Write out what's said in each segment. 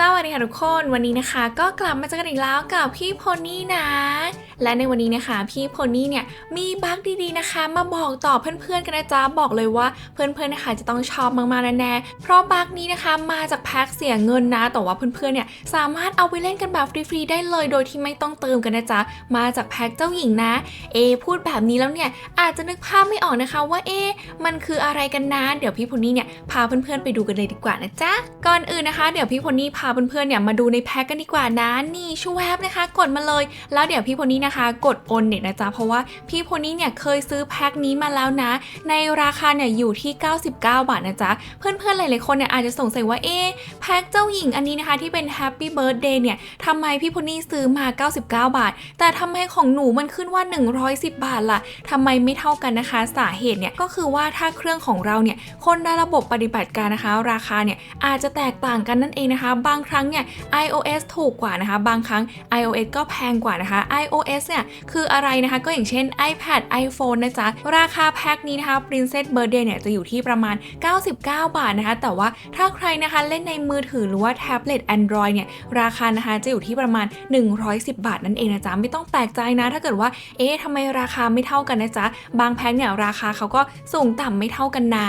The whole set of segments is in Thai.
สวัสดีค่ะทุกคนวันนี้นะคะ ก็กลับมาเจอกันอีกแล้วกับพี่โพนี่นะ และในวันนี้นะคะ พี่โพนี่เนี่ยมีบั๊กดีๆนะคะ มาบอกต่อเพื่อนๆกันนะจ๊ะบอกเลยว่าเพื่อนๆนะคะจะต้องชอบมากๆแน่ๆเพราะบั๊กนี้นะคะมาจากแพ็คเสียเงินนะแต่ว่าเพื่อนๆเนี่ยสามารถเอาไปเล่นกันแบบฟรีๆได้เลย โดยที่ไม่ต้องเติมกันนะจ๊ะมาจากแพ็คเจ้าหญิงนะเอพูดแบบนี้แล้วเนี่ยอาจจะนึกภาพไม่ออกนะคะว่าเอมันคืออะไรกันนะเดี๋ยวพี่โพนี่เนี่ยพาเพื่อนๆไปดูกันเลยดีกว่านะจ๊ะก่อนอื่นนะคะ เดี๋ยวพี่โพนี่พาเพื่อนๆเนี่ยมาดูในแพ็คกันดีกว่านะนี่ชูแวบนะคะ กดมาเลย แล้วเดี๋ยวพี่โพนี่นะคะ กดโอนเน็ตนะจ๊ะเพราะว่าพี่โพนี่เนี่ยเคยซื้อแพ็คนี้มาแล้วนะ ในราคาเนี่ยอยู่ที่ 99 บาทนะจ๊ะเพื่อนๆหลายๆคนเนี่ยอาจจะสงสัยว่าเอ๊ะแพ็คเจ้าหญิงอันนี้นะคะที่เป็น Happy Birthday เนี่ยทำไมพี่โพนี่ซื้อมา 99 บาท แต่ทำไมของหนูมันขึ้นว่า 110 บาทล่ะทำไมไม่เท่ากันนะคะสาเหตุเนี่ยก็คือว่าถ้าเครื่องของเราเนี่ยคนละระบบปฏิบัติการนะคะ ราคาเนี่ยอาจจะแตกต่างกันนั่นเองนะคะบางางครั้งเนี่ย iOS ถูกกว่านะคะ บางครั้ง iOS ก็แพงกว่านะคะ iOS เนี่ยคืออะไรนะคะ ก็อย่างเช่น iPad iPhone นะจ๊ะ ราคาแพ็คนี้นะคะ Princess Birthday เนี่ยจะอยู่ที่ประมาณ 99 บาทนะคะ แต่ว่าถ้าใครนะคะเล่นในมือถือหรือว่าแท็บเล็ต Android เนี่ยราคานะคะจะอยู่ที่ประมาณ 110 บาทนั่นเองนะจ๊ะ ไม่ต้องแปลกใจนะ ถ้าเกิดว่า เอ๊ะทำไมราคาไม่เท่ากันนะจ๊ะ บางแพ็คเนี่ยราคาเขาก็สูงต่ำไม่เท่ากันนะ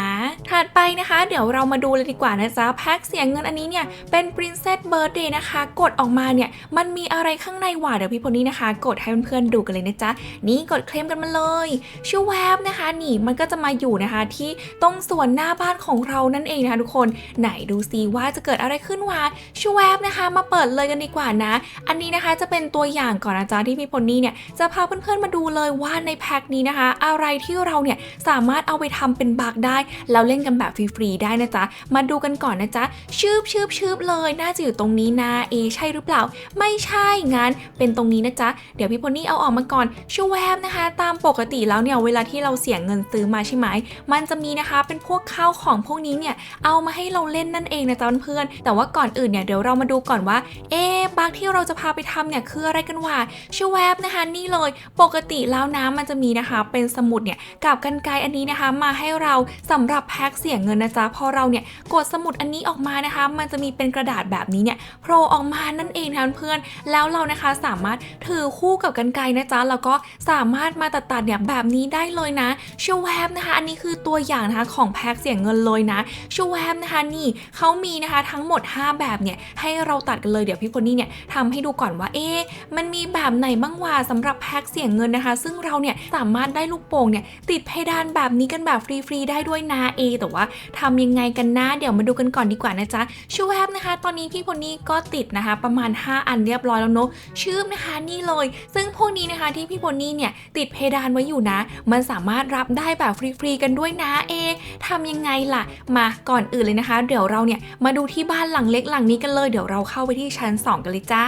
ถัดไปนะคะ เดี๋ยวเรามาดูเลยดีกว่านะจ๊ะ แพ็คเสียเงินอันนี้เนี่ยเป็น Princess Birthday นะคะ กดออกมาเนี่ยมันมีอะไรข้างในหว่าเดี๋ยวพี่พลนี่นะคะ กดให้เพื่อนๆดูกันเลยนะจ๊ะ นี่กดเคลมกันมาเลยชื่อแวบนะคะนี่มันก็จะมาอยู่นะคะที่ตรงส่วนหน้าบ้านของเรานั่นเองนะคะทุกคนไหนดูซิว่าจะเกิดอะไรขึ้นวะชื่อแวบนะคะ มาเปิดเลยกันดีกว่านะ อันนี้นะคะจะเป็นตัวอย่างก่อนนะจ๊ะที่พี่พลนี่เนี่ยจะพาเพื่อนๆมาดูเลยว่าในแพ็คนี้นะคะ อะไรที่เราเนี่ยสามารถเอาไปทำเป็นบักได้แล้วเล่นกันแบบฟรีๆได้นะจ๊ะมาดูกันก่อนนะจ๊ะชืบชืบชืบเลยน่าจะอยู่ตรงนี้นะเอใช่หรือเปล่า ไม่ใช่งั้นเป็นตรงนี้นะจ๊ะเดี๋ยวพี่พลนี่เอาออกมาก่อนชูแวบนะคะ ตามปกติแล้วเนี่ยเวลาที่เราเสียเงินซื้อมาใช่ไหมมันจะมีนะคะเป็นพวกข้าวของพวกนี้เนี่ยเอามาให้เราเล่นนั่นเองนะจ๊ะเพื่อนแต่ว่าก่อนอื่นเนี่ยเดี๋ยวเรามาดูก่อนว่าเอ๊ะบักที่เราจะพาไปทำเนี่ยคืออะไรกันวะชูแวบนะคะนี่เลยปกติแล้วนะมันจะมีนะคะ เป็นสมุดเนี่ยกับกันไกรอันนี้นะคะมาให้เราสำหรับแพ็คเสียเงินนะจ๊ะพอเราเนี่ยกดสมุดอันนี้ออกมานะคะ มันจะมีเป็นกระดาษแบบนี้เนี่ยโผล่ออกมานั่นเองนะเพื่อนแล้วเรานะคะสามารถถือคู่กับกันไกรนะจ๊ะแล้วก็สามารถมาตัดตัดเนี่ยแบบนี้ได้เลยนะชูแวบนะคะ อันนี้คือตัวอย่างนะคะของแพ็คเสียงเงินเลยนะชูแวบนะคะนี่เขามีนะคะทั้งหมด 5 แบบเนี่ยให้เราตัดกันเลยเดี๋ยวพี่พลนี่เนี่ยทำให้ดูก่อนว่าเอ๊ะมันมีแบบไหนบ้างวะสำหรับแพ็คเสียงเงินนะคะ ซึ่งเราเนี่ยสามารถได้ลูกโป่งเนี่ยติดเพดานแบบนี้กันแบบฟรีๆได้ด้วยนะเอแต่ว่าทำยังไงกันนะเดี๋ยวมาดูกันก่อนดีกว่านะจ๊ะชูแวบนะคะ ตอนนี้พี่พลนี่ก็ติดนะคะ ประมาณ 5 อันเรียบร้อยแล้วเนอะชื่อนะคะนี่เลย ซึ่งพวกนี้นะคะที่พี่พลนี่เนี่ยติดเพดานไว้อยู่นะ มันสามารถรับได้แบบฟรีๆกันด้วยนะเอทำยังไงล่ะ มาก่อนอื่นเลยนะคะ เดี๋ยวเราเนี่ยมาดูที่บ้านหลังเล็กหลังนี้กันเลยเดี๋ยวเราเข้าไปที่ชั้น 2 กันเลยจ้า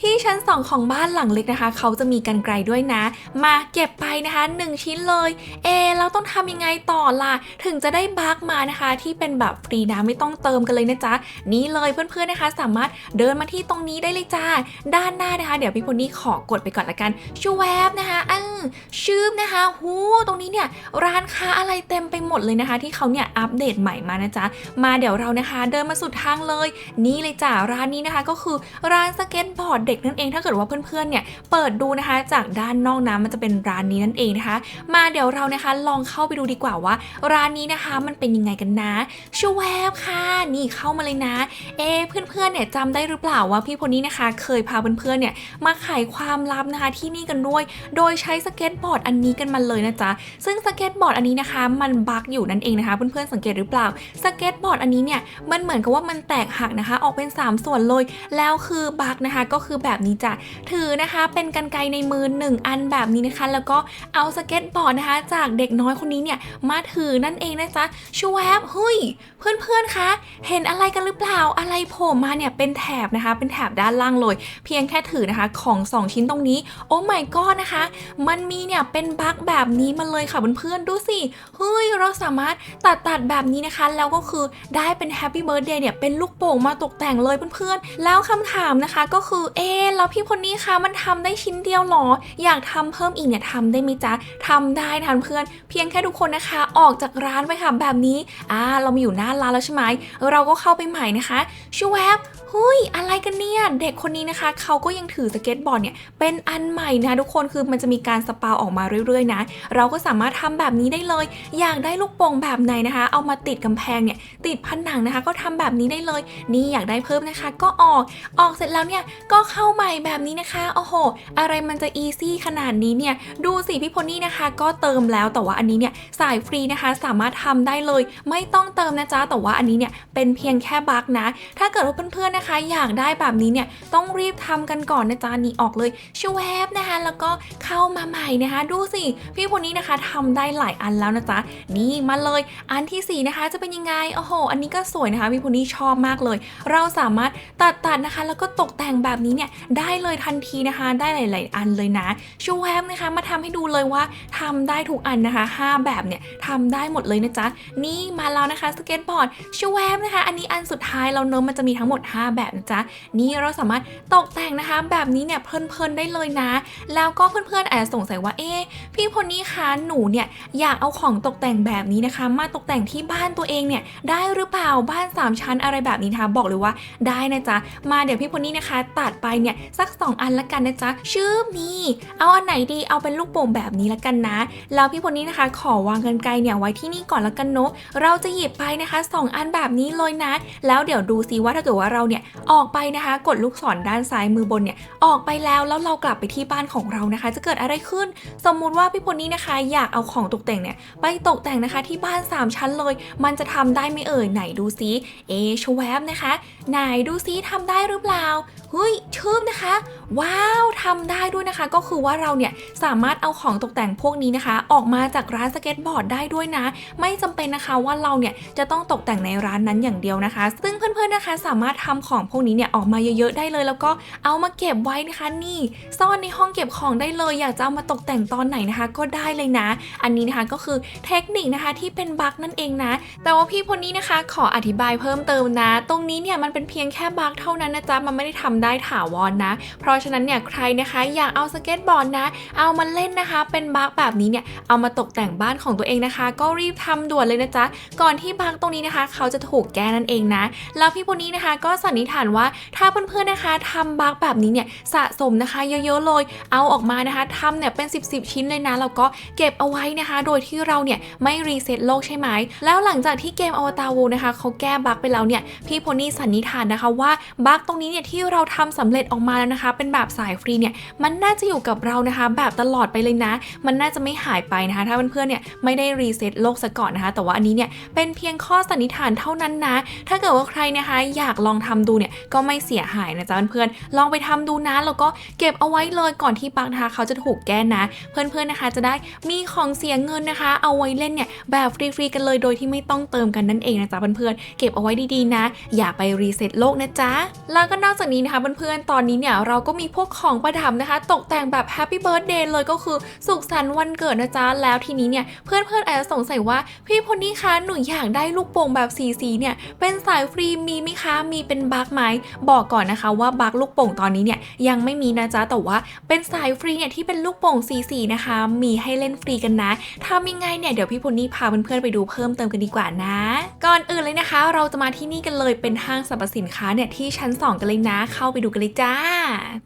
ที่ชั้น 2 ของบ้านหลังเล็กนะคะ เขาจะมีกันไกลด้วยนะ มาเก็บไปนะคะ 1 ชิ้นเลยเอเราต้องทำยังไงต่อล่ะ ถึงจะได้บัคมานะคะ ที่เป็นแบบฟรีนะไม่ต้องเติมกันเลยนะจ๊ะนี่เลยเพื่อนๆนะคะ สามารถเดินมาที่ตรงนี้ได้เลยจ้า ด้านหน้านะคะ เดี๋ยวพี่พลนี่ขอกดไปก่อนละกันชูแวบนะคะอือชืบนะคะหูตรงนี้เนี่ยร้านค้าอะไรเต็มไปหมดเลยนะคะ ที่เขาเนี่ยอัปเดตใหม่มานะจ๊ะมาเดี๋ยวเรานะคะ เดินมาสุดทางเลย นี่เลยจ้าร้านนี้นะคะก็คือร้านสเก็ตบอร์ดเด็กนั่นเองถ้าเกิดว่าเพื่อนๆเนี่ยเปิดดูนะคะ จากด้านนอกนะมันจะเป็นร้านนี้นั่นเองนะคะ มาเดี๋ยวเรานะคะลองเข้าไปดูดีกว่าว่า ร้านนี้นะคะมันเป็นยังไงกันนะชูแวบค่ะนี่เข้ามาเลยนะ เอ๊เพื่อนๆเนี่ยจำได้หรือเปล่าว่าพี่คนนี้นะคะ เคยพาเพื่อนๆเนี่ยมาไขความลับนะคะที่นี่กันด้วย โดยใช้สเก็ตบอร์ดอันนี้กันมาเลยนะจ๊ะซึ่งสเก็ตบอร์ดอันนี้นะคะ มันบั๊กอยู่นั่นเองนะคะเพื่อนๆสังเกตหรือเปล่าสเก็ตบอร์ดอันนี้เนี่ยมันเหมือนกับว่ามันแตกหักนะคะ ออกเป็น 3 ส่วนเลย แล้วคือบั๊กนะคะก็คือแบบนี้จ้ะถือนะคะเป็นกันไกในมือหนึ่งอันแบบนี้นะคะ แล้วก็เอาสเก็ตบอร์ดนะคะ จากเด็กน้อยคนนี้เนี่ยมาถือนั่นเองนะจ๊ะชวบเฮ้ยเพื่อนๆคะเห็นอะไรกันหรือเปล่าอะไรโผล่มาเนี่ยเป็นแถบนะคะ เป็นแถบด้านล่างเลย เพียงแค่ถือนะคะของ 2 ชิ้นตรงนี้ โอ้ my god นะคะ มันมีเนี่ยเป็นบั๊กแบบนี้มาเลยค่ะเพื่อนๆดูสิเฮ้ยเราสามารถตัดตัดแบบนี้นะคะ แล้วก็คือได้เป็น Happy Birthday เนี่ยเป็นลูกโป่งมาตกแต่งเลยเพื่อนๆ แล้วคำถามนะคะก็คือเอ๊แล้วพี่คนนี้คะมันทำได้ชิ้นเดียวหรอ อยากทำเพิ่มอีกเนี่ยทำได้ไหมจ๊ะทำได้ทันเพื่อน เพียงแค่ทุกคนนะคะออกจากร้านไปค่ะแบบนี้อ่าเรามาอยู่หน้าร้านแล้วใช่ไหมเราก็เข้าไปใหม่นะคะชูแวบ เฮ้ย อะไรกันเนี่ย เด็กคนนี้นะคะ เขาก็ยังถือสเก็ตบอร์ดเนี่ย เป็นอันใหม่นะทุกคนคือมันจะมีการสปาออกมาเรื่อยๆนะ เราก็สามารถทำแบบนี้ได้เลย อยากได้ลูกโป่งแบบไหนนะคะ เอามาติดกำแพงเนี่ย ติดผนังนะคะ ก็ทำแบบนี้ได้เลย นี่อยากได้เพิ่มนะคะ ก็ออก ออกเสร็จแล้วเนี่ย ก็เข้าใหม่แบบนี้นะคะ โอ้โห อะไรมันจะอีซี่ขนาดนี้เนี่ย ดูสิพี่พลนี่นะคะ ก็เติมแล้ว แต่ว่าอันนี้เนี่ยสายฟรีนะคะ สามารถทำได้เลย ไม่ต้องเติมนะจ๊ะ แต่ว่าอันนี้เนี่ยเป็นเพียงแค่บั๊กนะ ถ้าเกิดว่าเพื่อนๆนะคะอยากได้แบบนี้เนี่ยต้องรีบทำกันก่อนนะจ๊ะนี่ออกเลยชวบนะคะ แล้วก็เข้ามาใหม่นะคะ ดูสิพี่คนนี้นะคะทำได้หลายอันแล้วนะจ๊ะนี่มาเลยอันที่สี่นะคะจะเป็นยังไงโอ้โห อันนี้ก็สวยนะคะพี่คนนี้ชอบมากเลย เราสามารถตัดตัดๆนะคะ แล้วก็ตกแต่งแบบนี้เนี่ยได้เลยทันทีนะคะ ได้หลาย ๆ อันเลยนะชูแวบนะคะมาทำให้ดูเลยว่าทำได้ทุกอันนะคะห้าแบบเนี่ยทำได้หมดเลยนะจ๊ะนี่มาแล้วนะคะสเก็ตบอร์ดชูแวบนะคะ อันนี้อันสุดท้ายเราเนอะมันจะมีทั้งหมด 5แบบนะจ๊ะนี่เราสามารถตกแต่งนะคะ แบบนี้เนี่ยเพลินๆได้เลยนะ แล้วก็เพื่อนๆอาจจะสงสัยว่าเอ๊พี่พลนี่คะหนูเนี่ยอยากเอาของตกแต่งแบบนี้นะคะ มาตกแต่งที่บ้านตัวเองเนี่ยได้หรือเปล่าบ้าน 3 ชั้นอะไรแบบนี้นะคะบอกเลยว่าได้นะจ๊ะมาเดี๋ยวพี่พลนี่นะคะ ตัดไปเนี่ยสัก 2 อันละกันนะจ๊ะชื่อมีเอาอันไหนดีเอาเป็นลูกโป่งแบบนี้ละกันนะ แล้วพี่พลนี่นะคะ ขอวางกันไกลเนี่ยไว้ที่นี่ก่อนละกันเนาะเราจะหยิบไปนะคะ 2 อันแบบนี้เลยนะ แล้วเดี๋ยวดูซิว่าถ้าเกิดว่าเราเนี่ยออกไปนะคะ กดลูกศรด้านซ้ายมือบนเนี่ยออกไปแล้วแล้วเรากลับไปที่บ้านของเรานะคะ จะเกิดอะไรขึ้น สมมุติว่าพี่พลนี่นะคะ อยากเอาของตกแต่งเนี่ยไปตกแต่งนะคะที่บ้าน 3 ชั้นเลย มันจะทำได้ไหมเอ่ยไหนดูซิเอชวบนะคะ ไหนดูซิทำได้หรือเปล่าเฮ้ยชืบนะคะ ว้าวทำได้ด้วยนะคะ ก็คือว่าเราเนี่ยสามารถเอาของตกแต่งพวกนี้นะคะ ออกมาจากร้านสเก็ตบอร์ดได้ด้วยนะ ไม่จำเป็นนะคะว่าเราเนี่ยจะต้องตกแต่งในร้านนั้นอย่างเดียวนะคะ ซึ่งเพื่อนๆนะคะ สามารถทำของพวกนี้เนี่ยออกมาเยอะๆได้เลย แล้วก็เอามาเก็บไว้นะคะนี่ ซ่อนในห้องเก็บของได้เลย อยากจะเอามาตกแต่งตอนไหนนะคะ ก็ได้เลยนะ อันนี้นะคะก็คือเทคนิคนะคะที่เป็นบั๊กนั่นเองนะ แต่ว่าพี่คนนี้นะคะขออธิบายเพิ่มเติมนะ ตรงนี้เนี่ยมันเป็นเพียงแค่บั๊กเท่านั้นนะจ๊ะมันไม่ได้ทำได้ถาวรนะ เพราะฉะนั้นเนี่ยใครนะคะอยากเอาสเก็ตบอร์ดนะ เอามาเล่นนะคะ เป็นบั๊กแบบนี้เนี่ยเอามาตกแต่งบ้านของตัวเองนะคะ ก็รีบทำด่วนเลยนะจ๊ะก่อนที่บั๊กตรงนี้นะคะ เขาจะถูกแก้นั่นเองนะ แล้วพี่คนนี้นะคะก็สันนิษฐานว่า ถ้าเพื่อนๆนะคะทำบักแบบนี้เนี่ยสะสมนะคะเยอะๆเลย เอาออกมานะคะทำเนี่ยเป็น 10บสชิ้นเลยนะแล้วก็เก็บเอาไว้นะคะ โดยที่เราเนี่ยไม่รีเซ็ตโลกใช่ไหม แล้วหลังจากที่เกมอวตารวูนะคะเขาแก้บักไปแล้วเนี่ยพี่โพนี่สันนิษฐานนะคะว่าบักตรงนี้เนี่ยที่เราทำสำเร็จออกมาแล้วนะคะ เป็นแบบสายฟรีเนี่ยมันน่าจะอยู่กับเรานะคะ แบบตลอดไปเลยนะ มันน่าจะไม่หายไปนะคะ ถ้าเพื่อนๆเนี่ยไม่ได้รีเซ็ตโลกซะก่อนนะคะ แต่ว่าอันนี้เนี่ยเป็นเพียงข้อสันนิษฐานเท่านั้นนะ ถ้าเกิดว่าใครนะคะอยากลองทำดูเนี่ยก็ไม่เสียหายนะจ๊ะเพื่อนๆลองไปทำดูนะแล้วก็เก็บเอาไว้เลยก่อนที่บั๊กนะคะเขาจะถูกแก้นะ เพื่อนๆนะคะ จะได้มีของเสียเงินนะคะ เอาไว้เล่นเนี่ยแบบฟรีๆกันเลยโดยที่ไม่ต้องเติมกันนั่นเองนะจ๊ะเพื่อนๆเก็บเอาไว้ดีๆนะ อย่าไปรีเซ็ตโลกนะจ๊ะแล้วก็นอกจากนี้นะคะเพื่อนๆตอนนี้เนี่ยเราก็มีพวกของประดับนะคะ ตกแต่งแบบแฮปปี้เบิร์ดเดย์เลยก็คือสุขสันต์วันเกิดนะจ๊ะแล้วทีนี้เนี่ยเพื่อนๆอาจจะสงสัยว่าพี่พลนี่คะหนูอยากได้ลูกโป่งแบบสีสีๆเนี่ยเป็นสายฟรีมีไหมคะมีเป็นบั๊กไหมบอกก่อนนะคะว่าบั๊กลูกโป่งตอนนี้เนี่ยยังไม่มีนะจ๊ะแต่ว่าเป็นสายฟรีเนี่ยที่เป็นลูกโป่งสีสีๆนะคะ มีให้เล่นฟรีกันนะทำยังไงเนี่ยเดี๋ยวพี่พลนี่พาเพื่อนๆไปดูเพิ่มเติมกันดีกว่านะ ก่อนอื่นเลยนะคะ เราจะมาที่นี่กันเลยเป็นห้างสรรพสินค้าเนี่ยที่ชั้น 2 กันเลยนะ เข้าไปดูกันเลยจ้า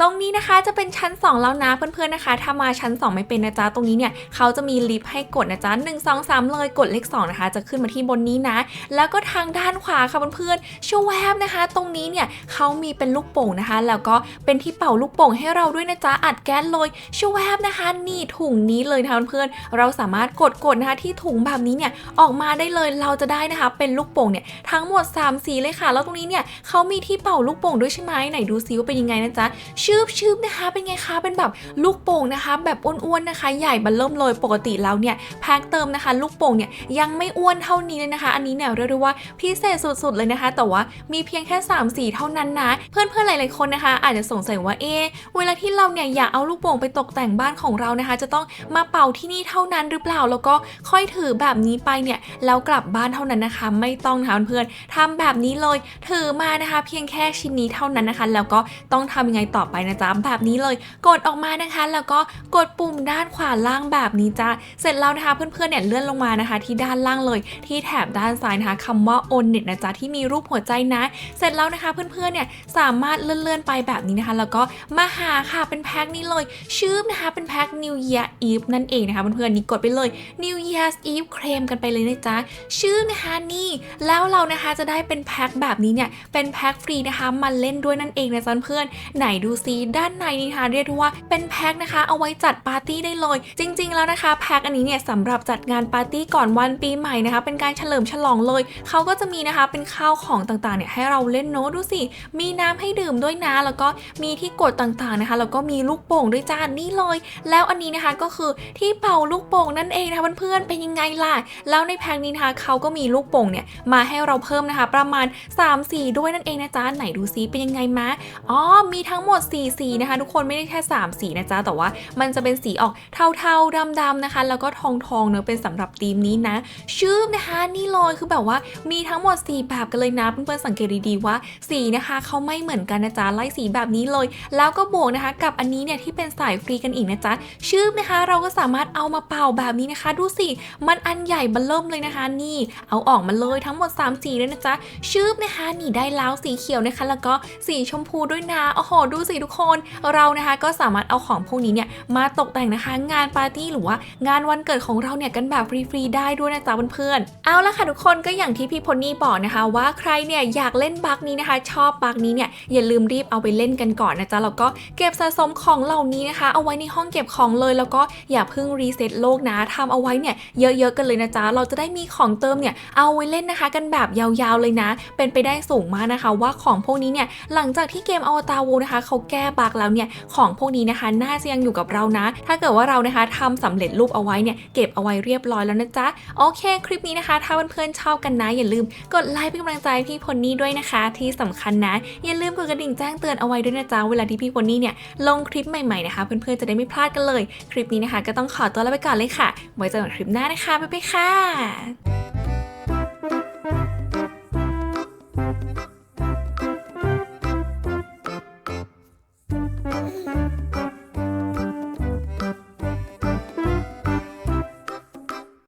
ตรงนี้นะคะจะเป็นชั้น 2 แล้วนะเพื่อนๆนะคะ ถ้ามาชั้น 2 ไม่เป็นนะจ๊ะตรงนี้เนี่ยเขาจะมีลิฟต์ให้กดนะจ๊ะ1 2 3เลยกดเลข2นะคะ จะขึ้นมาที่บนนี้นะ แล้วก็ทางด้านขวาค่ะเพื่อนๆชูแวบนะคะ ตรงนี้เนี่ยเขามีเป็นลูกโป่งนะคะ แล้วก็เป็นที่เป่าลูกโป่งให้เราด้วยนะจ๊ะอัดแก๊สเลยชูแวบนะคะ นี่ถุงนี้เลยนะคะเพื่อนเราสามารถกดกดนะคะที่ถุงแบบนี้เนี่ยออกมาได้เลยเราจะได้นะคะ เป็นลูกโป่งเนี่ยทั้งหมด 3 สีเลยค่ะ แล้วตรงนี้เนี่ยเขามีที่เป่าลูกโป่งด้วยใช่ไหมไหนดูซิว่าเป็นยังไงนะจ๊ะชืบชืบนะคะ เป็นไงคะเป็นแบบลูกโป่งนะคะ แบบอ้วนๆนะคะ ใหญ่บันเริ่มเลยปกติแล้วเนี่ยแพ็คเติมนะคะ ลูกโป่งเนี่ยยังไม่อ้วนเท่านี้เลยนะคะ อันนี้เนี่ยเรียกได้ว่าพิเศษสุดๆเลยนะคะ แต่ว่ามีเพียงแค่ 3สีเท่านั้นนะ เพื่อนๆหลายๆคนนะคะ อาจจะสงสัยว่าเอ๊เวลาที่เราเนี่ยอยากเอาลูกโป่งไปตกแต่งบ้านของเรานะคะ จะต้องมาเป่าที่นี่เท่านั้นหรือเปล่าแล้วก็ค่อยถือแบบนี้ไปเนี่ยแล้วกลับบ้านเท่านั้นนะคะ ไม่ต้องนะคะเพื่อนๆทำแบบนี้เลยถือมานะคะ เพียงแค่ชิ้นนี้เท่านั้นนะคะ แล้วก็ต้องทำยังไงต่อไปนะจ๊ะแบบนี้เลย กดออกมานะคะ แล้วก็กดปุ่มด้านขวาล่างแบบนี้จ้าเสร็จแล้วนะคะเพื่อนๆเนี่ยเลื่อนลงมานะคะ ที่ด้านล่างเลย ที่แถบด้านซ้ายนะคะคำว่า o n n e t นะจ๊ะที่มีรูปหัวใจนะ เสร็จแล้วนะคะ เพื่อนๆเนี่ยสามารถเลื่อนๆไปแบบนี้นะคะ แล้วก็มาหาค่ะเป็นแพ็คนี้เลยชื่อนะคะเป็นแพ็ค New Year Eve นั่นเองนะคะเพื่อนๆนี่กดไปเลย New Year's Eve เคลมกันไปเลยนะจ๊ะชื่อนะคะนี่แล้วเรานะคะจะได้เป็นแพ็คแบบนี้เนี่ยเป็นแพ็คฟรีนะคะมาเล่นด้วยนั่นเองนะจ๊ะเพื่อนๆไหนดูซิด้านในนี่นะคะเรียกได้ว่าเป็นแพ็คนะคะ เอาไว้จัดปาร์ตี้ได้เลย จริง ๆ แล้วนะคะแพ็คอันนี้เนี่ยสำหรับจัดงานปาร์ตี้ก่อนวันปีใหม่นะคะ เป็นการเฉลิมฉลองเลย เขาก็จะมีนะคะเป็นข้าวของต่างๆเนี่ยให้เราเล่นโน้ตดูสิ มีน้ำให้ดื่มด้วยนะ แล้วก็มีที่กดต่างๆนะคะ แล้วก็มีลูกโป่งด้วยจ้านี่เลย แล้วอันนี้นะคะก็คือที่เป่าลูกโป่งนั่นเองนะคะเพื่อนๆเป็นยังไงล่ะ แล้วในแพ็คนี้นะคะเขาก็มีลูกโป่งเนี่ยมาให้เราเพิ่มนะคะ ประมาณ 3 สีด้วยนั่นเองนะจ๊ะไหนดูซิเป็นยังไงมะอ๋อมีทั้งหมด4สีนะคะ ทุกคนไม่ได้แค่ 3 สีนะจ๊ะแต่ว่ามันจะเป็นสีออกเทาๆดำๆนะคะ แล้วก็ทองๆเนอะเป็นสำหรับธีมนี้นะชื่อนะคะนี่เลยคือแบบว่ามีทั้งหมด 4 แบบกันเลยนะเพื่อนๆสังเกตดีๆว่าสีนะคะเขาไม่เหมือนกันนะจ๊ะไล่สีแบบนี้เลย แล้วก็บวกนะคะ กับอันนี้เนี่ยที่เป็นสายฟรีกันอีกนะจ๊ะชื่อนะคะ เราก็สามารถเอามาเป่าแบบนี้นะคะ ดูสิมันอันใหญ่บันเริ่มเลยนะคะ นี่ เอาออกมาเลยทั้งหมด 3 สีเลยนะจ๊ะชื่อนะคะนี่ได้แล้วสีเขียวนะคะ แล้วก็สีชมพูด้วยนะโอ้โหดูสิทุกคน เรานะคะก็สามารถเอาของพวกนี้เนี่ยมาตกแต่งนะคะ งานปาร์ตี้หรือว่างานวันเกิดของเราเนี่ยกันแบบฟรีๆได้ด้วยนะจ๊ะเพื่อนๆเอาละค่ะทุกคนก็อย่างที่พี่พลนี่บอกนะคะ ว่าใครเนี่ยอยากเล่นบักนี้นะคะชอบบักนี้เนี่ยอย่าลืมรีบเอาไปเล่นกันก่อนนะจ๊ะแล้วก็เก็บสะสมของเหล่านี้นะคะ เอาไว้ในห้องเก็บของเลย แล้วก็อย่าเพิ่งรีเซ็ตโลกนะทำเอาไว้เนี่ยเยอะๆกันเลยนะจ๊ะเราจะได้มีของเติมเนี่ยเอาไว้เล่นนะคะ กันแบบยาวๆเลยนะ เป็นไปได้สูงมากนะคะ ว่าของพวกนี้เนี่ยหลังจากที่เกมอวตารวูนะคะเขาแก้บักแล้วเนี่ยของพวกนี้นะคะน่าจะยังอยู่กับเรานะ ถ้าเกิดว่าเรานะคะทำสำเร็จรูปเอาไว้เนี่ยเก็บเอาไว้เรียบร้อยแล้วนะจ๊ะโอเคคลิปนี้นะคะ ถ้าเพื่อนๆชอบกันนะอย่าลืมกดไลค์เป็นกำลังใจพี่พลนี่ด้วยนะคะที่สำคัญนะ อย่าลืมกดกระดิ่งแจ้งเตือนเอาไว้ด้วยนะจ๊ะ เวลาที่พี่พลนี่เนี่ยลงคลิปใหม่ๆนะคะ เพื่อนๆจะได้ไม่พลาดกันเลย คลิปนี้นะคะ ก็ต้องขอตัวลาไปก่อนเลยค่ะไว้เจอกันคลิปหน้านะคะบ๊ายบายค่ะ